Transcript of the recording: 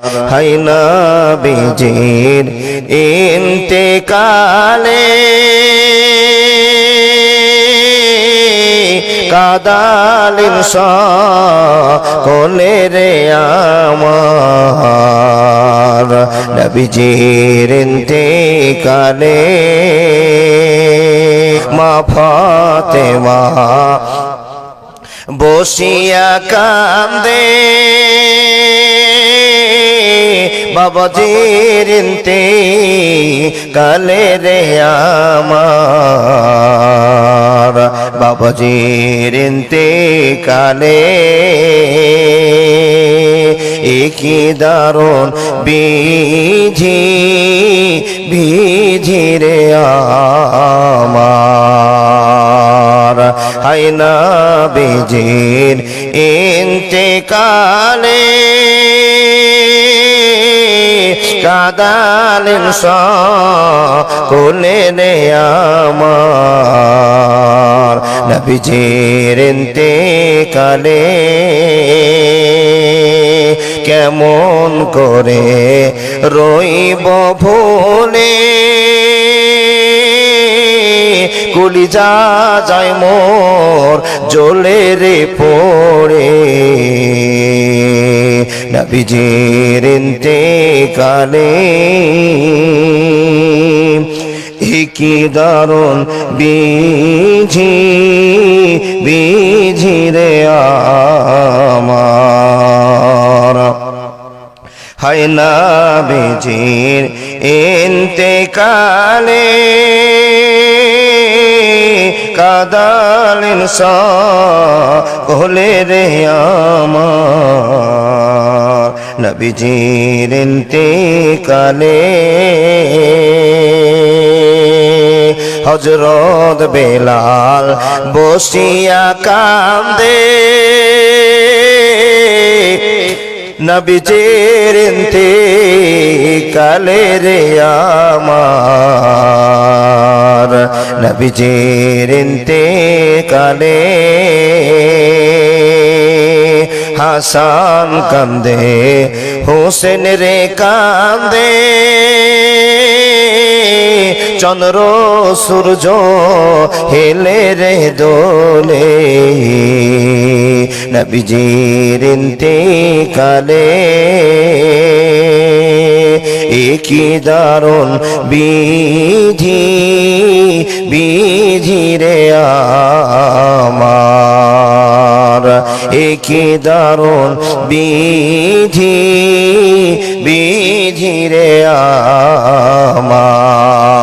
Hyena বিজির ইন্তেকালে কাদালিন কোলে রে আমার নবীজির ইন্তেকালে মা ফাতেমা বসিয়া কান্দে বাবাজির ইন্তে কালে রে আমার। বাবাজির ইন্তে কালে একই দারুণ বিঝি বিঝি রে আমার। হাইনা বেজির ইন্তেকালে কাদালেন কোলে নে আমার। নবীজির ইন্তেকালে কেমন করে রইব ভুলে? কলিজা যায় মোর জলে রে পড়ে নবীজির কালে কি দারুণ বিঝি বিঝি রে আমার। হয় না বেজির ইন্তেকালে কাদালিন কোলে রে আমার। নবীজির ইন্তেকালে। হজরত বেলাল বসিয়া কান্দে নবীজির কালে রে আমার। নবীজির কালে হাসান কান্দে হোসেন রে কান্দে। চন্দ্র সূর্য হেলে রে দোলে। নবীজির কালে একই দারুণ বিধি বিধি রে আমার। একই দারুণ বিধি বিধি রে আমার।